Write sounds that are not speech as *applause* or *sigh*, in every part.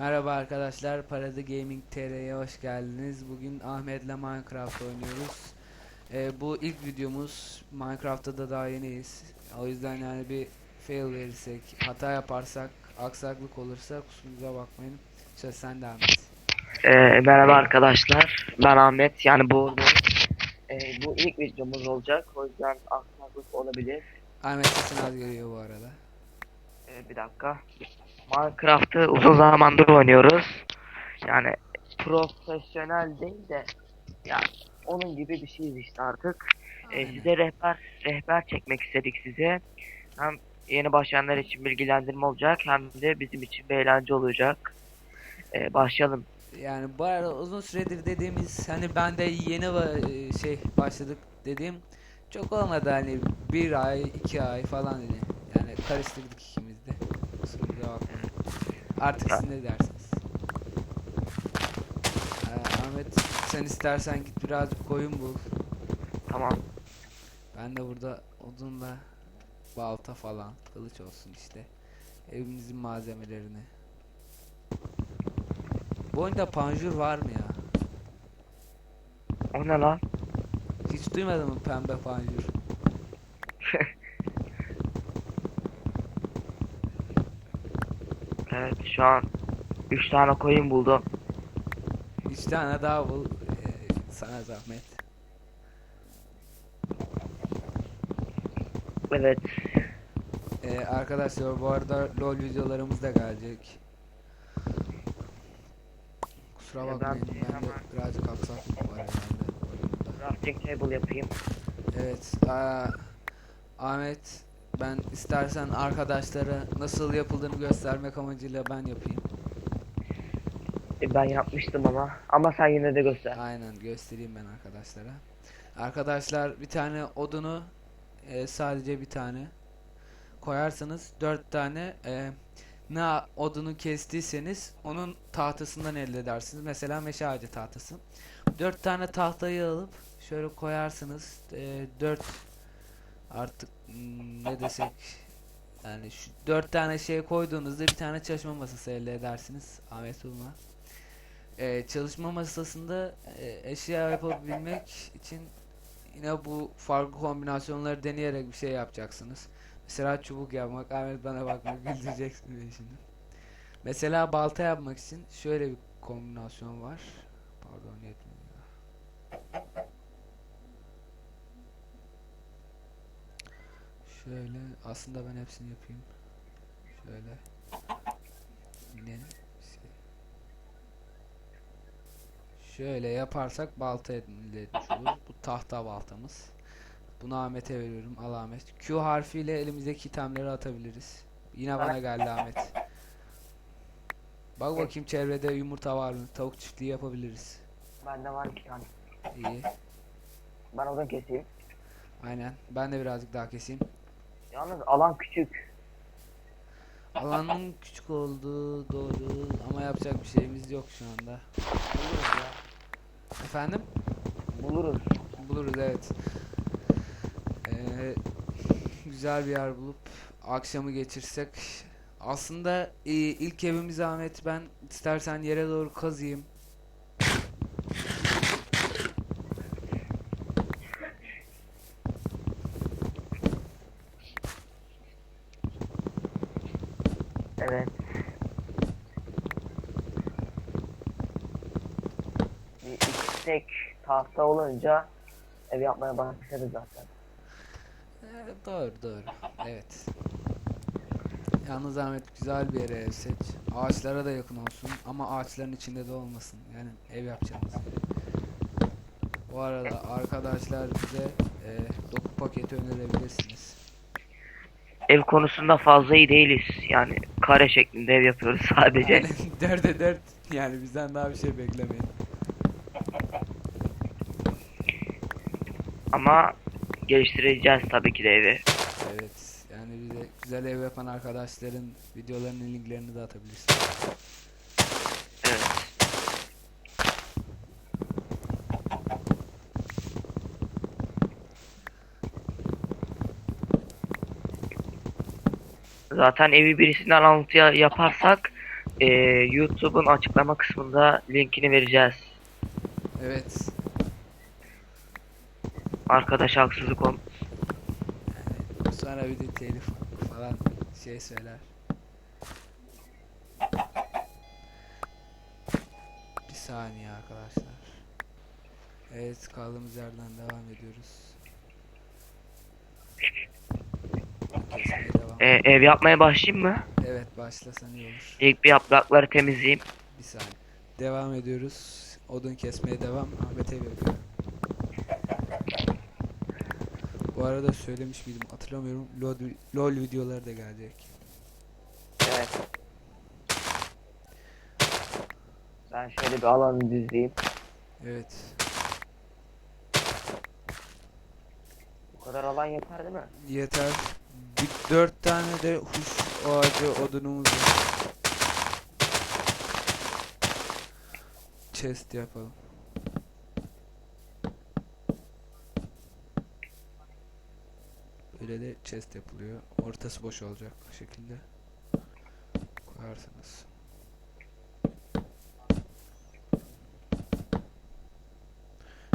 Merhaba arkadaşlar, Parada Gaming TR'ye hoş geldiniz. Bugün Ahmet'le Minecraft oynuyoruz. Ee, bu ilk videomuz. Minecraft'ta da daha yeniyiz. O yüzden yani bir fail verirsek, hata yaparsak, aksaklık olursa kusurumuza bakmayın. İşte sen devam et. Ee, merhaba arkadaşlar. Ben Ahmet. Yani bu ee, bu ilk videomuz olacak. O yüzden aksaklık olabilir. Ahmet sesin az geliyor bu arada. Ee, bir dakika. Minecraft'ı uzun zamandır oynuyoruz. Yani profesyonel değil de yani onun gibi bir şeyiz işte artık. Ee, size rehber rehber çekmek istedik size. Hem yeni başlayanlar için bilgilendirme olacak hem de bizim için bir eğlence olacak. Ee, başlayalım. Yani bu arada uzun süredir dediğimiz hani ben de yeni e, şey başladık dediğim çok olmadı hani bir ay iki ay falan dedi. Yani karıştırdık ikimiz de. Kusurumuza bakmayın. Artık siz ne dersiniz? Ee, Ahmet sen istersen git birazcık koyun bul. Tamam. Ben de burada odunla balta falan kılıç olsun işte. Evimizin malzemelerini. Bu oyunda panjur var mı ya? O ne lan? Hiç duymadın mı pembe panjur? Evet şu an 3 tane koyun buldum. Üç tane daha bul. Ee, sana zahmet. Evet. Ee, arkadaşlar bu arada LoL videolarımız da gelecek. Kusura ben bakmayın bir ben de birazcık aksaklık var herhalde. Crafting table yapayım. Evet. aa, Ahmet ben istersen arkadaşlara nasıl yapıldığını göstermek amacıyla ben yapayım. E, Ben yapmıştım ama. Ama sen yine de göster. Aynen göstereyim ben arkadaşlara. Arkadaşlar bir tane odunu e, sadece bir tane koyarsanız dört tane e, ne odunu kestiyseniz onun tahtasından elde edersiniz. Mesela meşe ağacı tahtası. Dört tane tahtayı alıp şöyle koyarsınız. E, dört artık ne desek yani şu dört tane şey koyduğunuzda bir tane çalışma masası elde edersiniz. Ahmet Ulma. Ee, çalışma masasında e, eşya yapabilmek için yine bu farklı kombinasyonları deneyerek bir şey yapacaksınız. Mesela çubuk yapmak. Ahmet bana bakma *laughs* güldüreceksin şimdi. Mesela balta yapmak için şöyle bir kombinasyon var. Pardon yetmiyor. Şöyle aslında ben hepsini yapayım. Şöyle. Yine şey. Şöyle yaparsak balta elde etmiş oluruz. Bu tahta baltamız. Bunu Ahmet'e veriyorum. Al Ahmet. Q harfiyle elimizdeki itemleri atabiliriz. Yine bana geldi Ahmet. Bak bakayım çevrede yumurta var mı? Tavuk çiftliği yapabiliriz. Bende var iki tane. İyi. Ben odun keseyim. Aynen. Ben de birazcık daha keseyim. Yalnız alan küçük. Alanın küçük olduğu doğru ama yapacak bir şeyimiz yok şu anda. Buluruz ya. Efendim? Buluruz. Buluruz evet. Ee, güzel bir yer bulup akşamı geçirsek. Aslında e, ilk evimiz Ahmet ben istersen yere doğru kazıyım. Evet. Bir iki tek tahta olunca ev yapmaya başlarız zaten. Ee, doğru doğru. Evet. Yalnız Ahmet güzel bir yere ev seç. Ağaçlara da yakın olsun ama ağaçların içinde de olmasın. Yani ev yapacağımız yere. Bu arada arkadaşlar bize e, doku paketi önerebilirsiniz. Ev konusunda fazla iyi değiliz. Yani kare şeklinde ev yapıyoruz sadece. Yani *laughs* dörde dört yani bizden daha bir şey beklemeyin. Ama geliştireceğiz tabii ki de evi. Evet yani bize güzel ev yapan arkadaşların videolarının linklerini de atabilirsiniz. Evet. Zaten evi birisinden alıntı ya- yaparsak e, YouTube'un açıklama kısmında linkini vereceğiz. Evet. Arkadaş haksızlık ol. Sonra bir de telif falan şey söyler. Bir saniye arkadaşlar. Evet kaldığımız yerden devam ediyoruz. Kesmeye devam. E, ev yapmaya başlayayım mı? Evet başlasan iyi olur. İlk bir yaprakları temizleyeyim. Bir saniye. Devam ediyoruz. Odun kesmeye devam. Ahmet ev yapıyor. Bu arada söylemiş miydim hatırlamıyorum. LOL, LOL videoları da gelecek. Evet. Ben şöyle bir alanı düzleyeyim. Evet. Bu kadar alan yeter değil mi? Yeter. Bir dört tane de huş ağacı odunumuz var. Chest yapalım. De chest yapılıyor. Ortası boş olacak bu şekilde. Koyarsınız.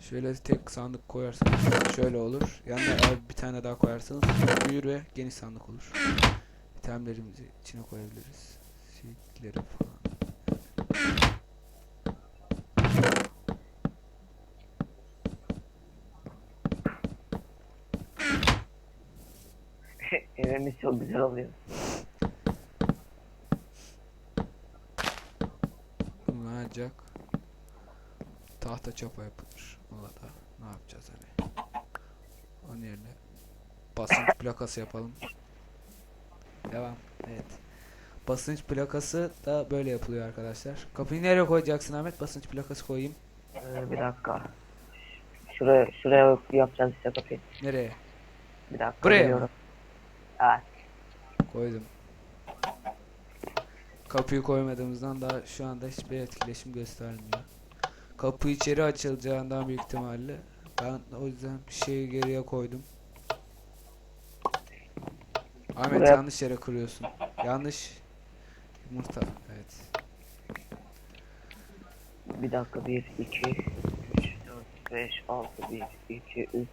Şöyle tek sandık koyarsanız şöyle olur. Yanına bir tane daha koyarsanız büyür ve geniş sandık olur. İtemlerimizi içine koyabiliriz. Şeyleri falan. Evimiz çok güzel oluyor. Ancak tahta çapa yapılır. Ona da ne yapacağız hani. Onun yerine basınç *laughs* plakası yapalım. Devam. Evet. Basınç plakası da böyle yapılıyor arkadaşlar. Kapıyı nereye koyacaksın Ahmet? Basınç plakası koyayım. Ee, bir dakika. Şuraya şuraya yapacağız işte kapıyı. Nereye? Bir dakika. Buraya mı? Evet. Koydum. Kapıyı koymadığımızdan daha şu anda hiçbir etkileşim göstermiyor. Kapı içeri açılacağından büyük ihtimalle. Ben o yüzden bir şeyi geriye koydum. Ahmet Buraya- yanlış yere kırıyorsun. Yanlış yumurta. Evet. Bir dakika. 1, 2, 3, 4, 5, 6, 1, 2, 3, 4.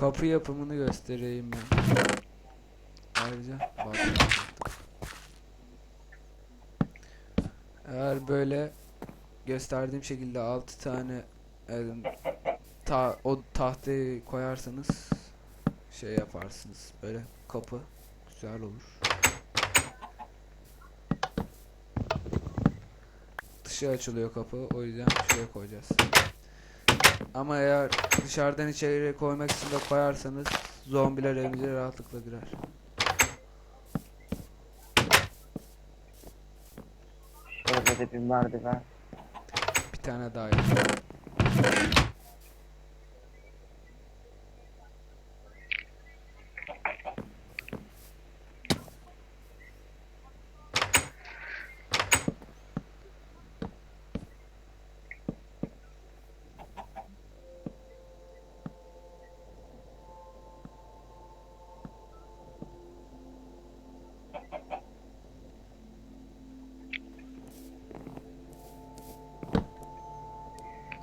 Kapı yapımını göstereyim ben. Ayrıca bak. Eğer böyle gösterdiğim şekilde 6 tane e, ta, o tahtayı koyarsanız şey yaparsınız. Böyle kapı güzel olur. Dışı açılıyor kapı. O yüzden şuraya koyacağız. Ama eğer dışarıdan içeri koymak için de koyarsanız zombiler evimize rahatlıkla girer. Şurada da bir merdiven. Bir tane daha yapalım.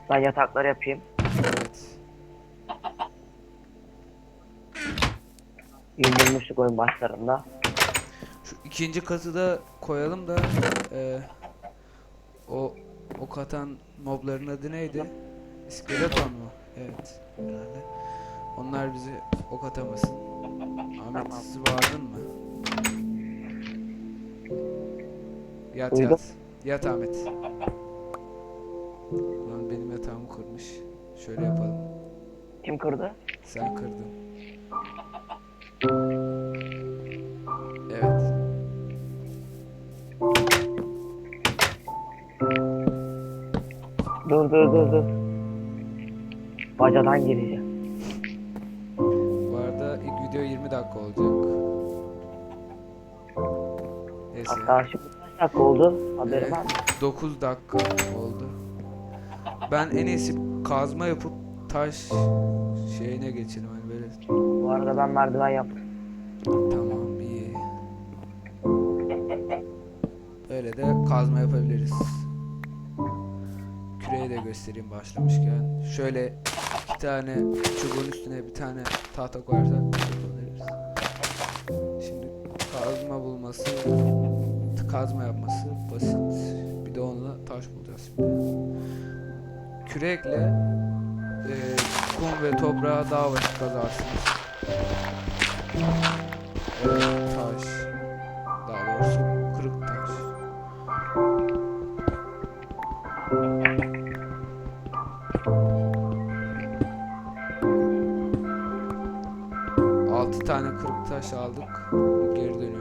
Ben yatakları yapayım. Evet. Yumulmuşluk oyun başlarında. Şu ikinci katı da koyalım da e, o o katan mobların adı neydi? İskeleton mu? Evet. Herhalde. Onlar bizi ok atamasın. Ahmet Tamam. siz vardın mı? Yat Uyudum. yat. Yat Ahmet. Benim yatağımı kırmış. Şöyle yapalım. Kim kırdı? Sen kırdın. Evet. Dur dur dur dur. Bacadan gireceğim. Bu arada ilk video 20 dakika olacak. Neyse. Hatta şimdi kaç dakika oldu? Haberim Ee, var mı? 9 dakika oldu. Ben en iyisi kazma yapıp taş şeyine geçelim hani böyle. Bu arada ben merdiven yaptım. Tamam iyi. Böyle de kazma yapabiliriz. Küreği de göstereyim başlamışken. Şöyle iki tane çubuğun üstüne bir tane tahta koyarsak yapabiliriz. Şimdi kazma bulması, kazma yapması basit. Bir de onunla taş bulacağız şimdi. Kürekle e, kum ve toprağı daha basit kazarsınız. Evet, taş. Daha doğrusu kırık taş. Altı tane kırık taş aldık. Geri dönüyoruz.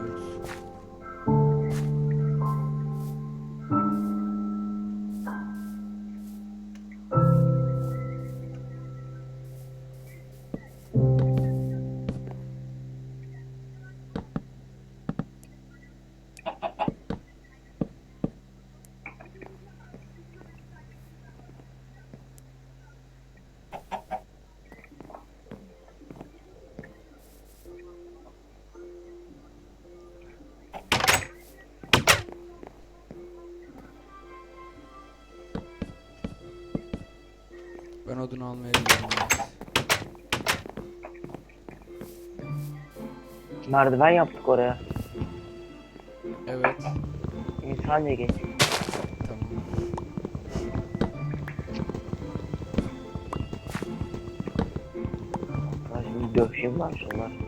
Odun almaya gidiyorum. Merdiven yaptık oraya. Evet. İnsan geç. Tamam. Ben şimdi dövüşeyim lan şunlar.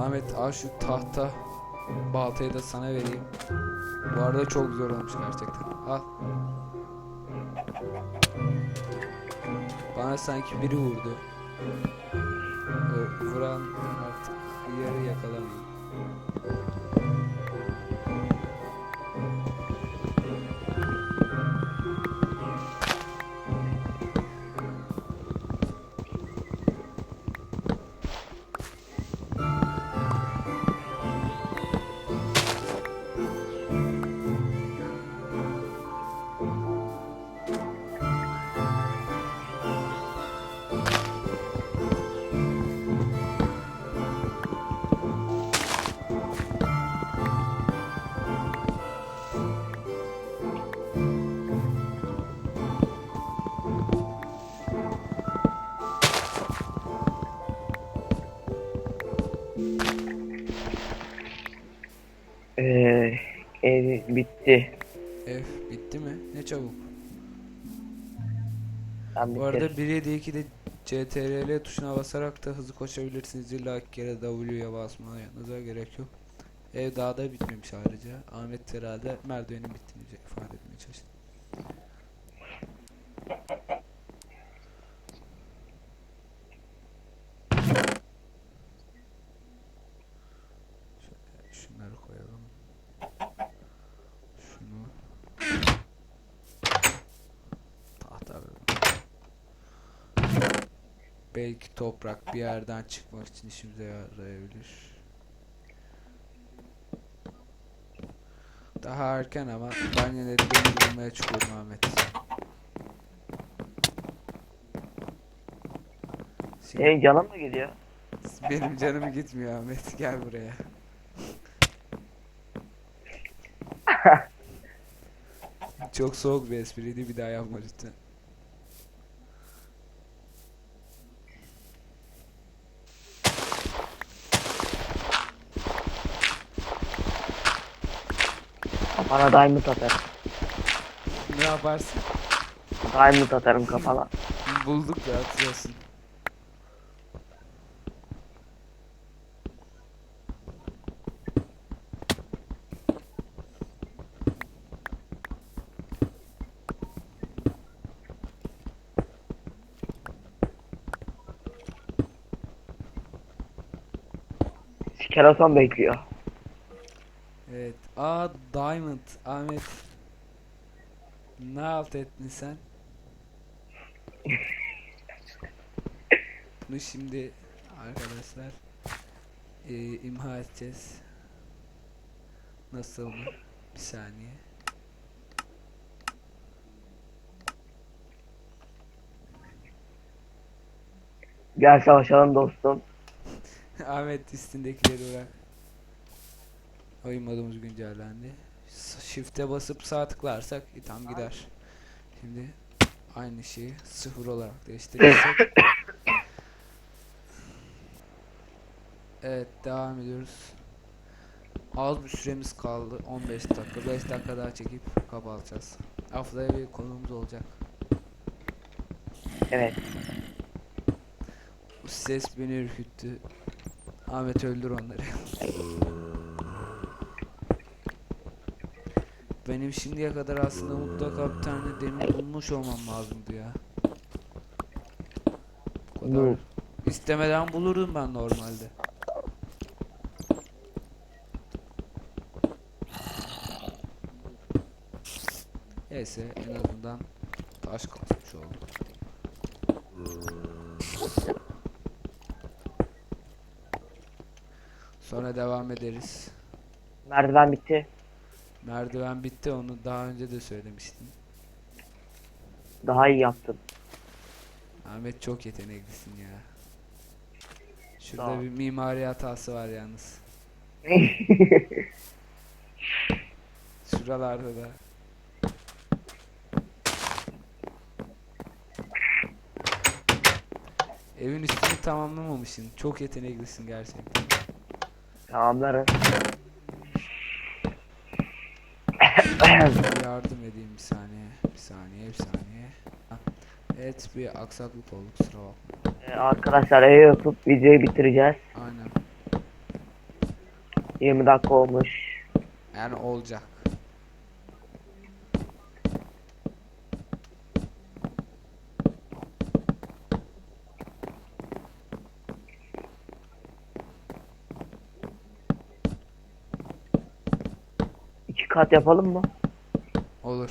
Ahmet al şu tahta baltayı da sana vereyim. Bu arada çok güzel olmuş gerçekten. Al. Bana sanki biri vurdu. O vuran artık yeri yakalamıyor. Bitti. Ev bitti mi? Ne çabuk. Ben Bu arada bitirdim. 1.7.2'de CTRL tuşuna basarak da hızlı koşabilirsiniz. İlla ki kere W'ye basmanıza gerek yok. Ev daha da bitmemiş ayrıca. Ahmet herhalde merdivenin bittiğini ifade etmeye çalıştı. Şöyle şunları koyalım. Şunu tahta verelim. Belki toprak bir yerden çıkmak için işimize yarayabilir. Daha erken ama ben yine de demir bulmaya çıkıyorum Ahmet. Senin canın mı gidiyor? benim canım gitmiyor Ahmet. Gel buraya. *laughs* Çok soğuk bir espriydi. Bir daha yapma lütfen. Kafana diamond atarım. Ne yaparsın? Diamond atarım kafana. Bulduk ya atıyorsun. Skeleton bekliyor. Aa Diamond. Ahmet. Ne alt ettin sen? Bunu şimdi arkadaşlar e, imha edeceğiz. Nasıl mı? Bir saniye. Gel savaşalım dostum. *laughs* Ahmet üstündekileri bırak. Oyun modumuz güncellendi. Shift'e basıp sağ tıklarsak item gider. Şimdi aynı şeyi sıfır olarak değiştirirsek. *laughs* evet devam ediyoruz. Az bir süremiz kaldı. 15 dakika. 5 dakika daha çekip kapatacağız. Haftaya bir konumuz olacak. Evet. Bu ses beni ürküttü. Ahmet öldür onları. *laughs* Benim şimdiye kadar aslında mutlaka bir tane demir bulmuş olmam lazımdı ya. Bu kadar. İstemeden bulurdum ben normalde. Neyse en azından taş kasmış olduk. Sonra devam ederiz. Merdiven bitti. Merdiven bitti onu daha önce de söylemiştim. Daha iyi yaptın. Ahmet çok yeteneklisin ya. Sağ Şurada ol. bir mimari hatası var yalnız. *laughs* Şuralarda da. Evin üstünü tamamlamamışsın. Çok yeteneklisin gerçekten. Tamamlarız. Yardım edeyim bir saniye. Bir saniye, bir saniye. Evet bir aksaklık oldu kusura bakma. Ee, arkadaşlar ev yapıp videoyu bitireceğiz. Aynen. 20 dakika olmuş. Yani olacak. İki kat yapalım mı? Olur.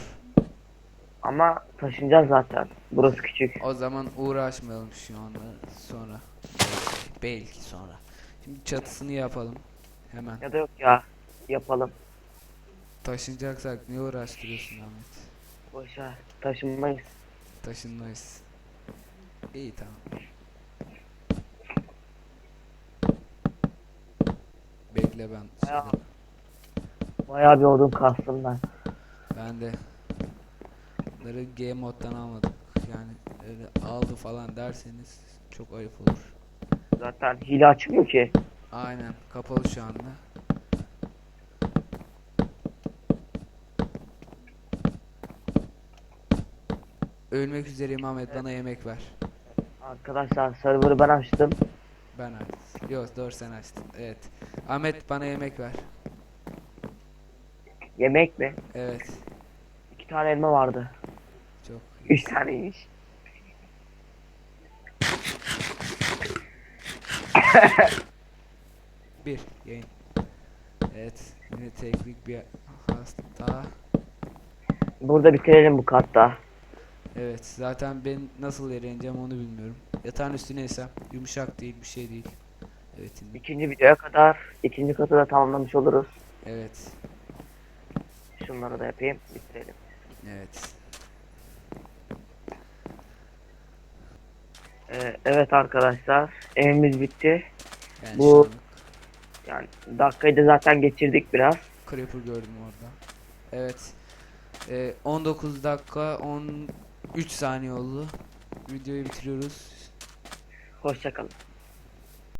Ama taşınacağız zaten. Burası küçük. O zaman uğraşmayalım şu anda. Sonra. Belki sonra. Şimdi çatısını yapalım. Hemen. Ya da yok ya. Yapalım. Taşınacaksak niye uğraştırıyorsun Ahmet? Boşver. Taşınmayız. Taşınmayız. İyi tamam. Bekle ben. Ya. şeyden- Bayağı bir odun kastım ben. Ben de. Bunları G moddan almadık. Yani öyle aldı falan derseniz çok ayıp olur. Zaten hile açmıyor ki. Aynen kapalı şu anda. Ölmek üzereyim Ahmet bana yemek ver. Arkadaşlar server'ı ben açtım. Ben açtım. Yok doğru sen açtın. Evet. Ahmet bana yemek ver. Yemek mi? Evet. İki tane elma vardı. Çok Üç taneymiş. bir yayın. Evet. Yine teknik bir hasta. Burada bitirelim bu katta. Evet. Zaten ben nasıl eğleneceğim onu bilmiyorum. Yatağın üstüne ise yumuşak değil bir şey değil. Evet. indi. İkinci videoya kadar ikinci katı da tamamlamış oluruz. Evet. Şunları da yapayım. Bitirelim. Evet. Ee, evet arkadaşlar. Evimiz bitti. Yani Bu- Yani dakikayı da zaten geçirdik biraz. Creeper gördüm orada. Evet. Ee, 19 dakika 13 saniye oldu. Videoyu bitiriyoruz. Hoşçakalın.